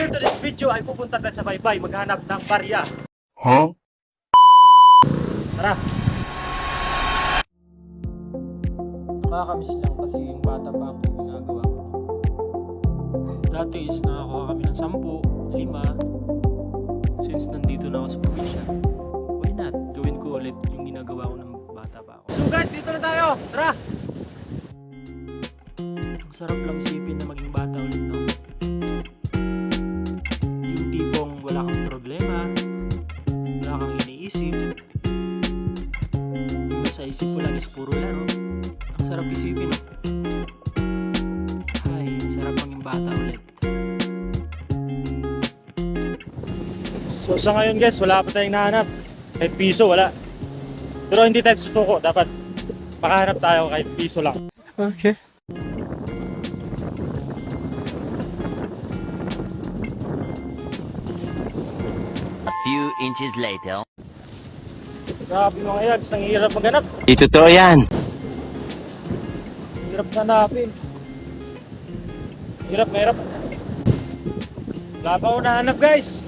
For today's video ay pupunta tayo sa baybay maghanap ng barya. Huh? Tara! Nakakamiss lang kasi yung bata pa ako ginagawa ko. Dati is nakakuha kami ng 10, 5. Since nandito na ako sa probinsya, why not? Gawin ko ulit yung ginagawa ko ng bata pa ako. So guys, dito na tayo! Tara! Ang sarap lang isipin na maging bata ulit, sarap isipin? Ay, sarap maging bata ulit. So sa ngayon guys, wala pa tayong nahanap. Kahit piso, wala. Pero hindi tayo susuko. Dapat makahanap tayo kahit piso lang. Okay. A few inches later. Grabe mga yags, ang hirap maghanap. Di totoo yan. Hirap hanapin. Hirap, mahirap. Wala pa ako nahanap guys.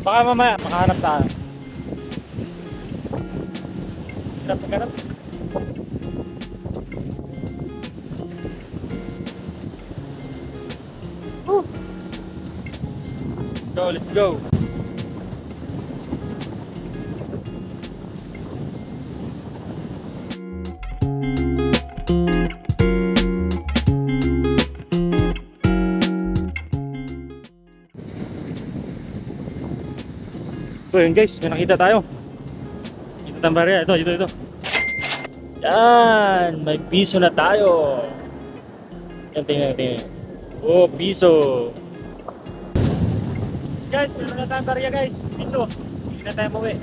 Baka mamaya makahanap tayo. Hirap maghanap. Whew. Let's go, let's go. So yun guys, may nakita tayo. Ito tayong barya. Ito, ito, ito. Yan! May piso na tayo. Yan, tingnan, tingnan. Oh, piso. Guys, meron na tayong barya guys. Piso. Hindi na tayo mauwi.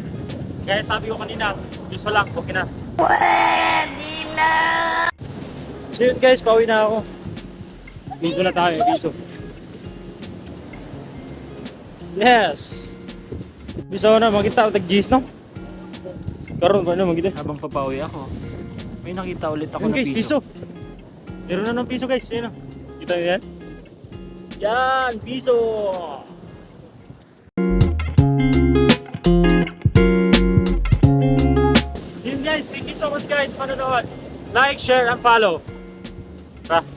Kaya sabi ko kanina, piso lang, okay na. Pwede na! So yun guys, pauwi na ako. Piso na tayo, piso. Yes! Bisa na magkita tag G's no. Karon ba na magkita? Habang papawi ako, may nakita ulit ako Yun na guys, piso. piso. Meron na ng piso guys, yun na. Kita niyo yan? Yan, piso. Yun guys, thank you so much guys, panonood. Like, share, and follow. 来。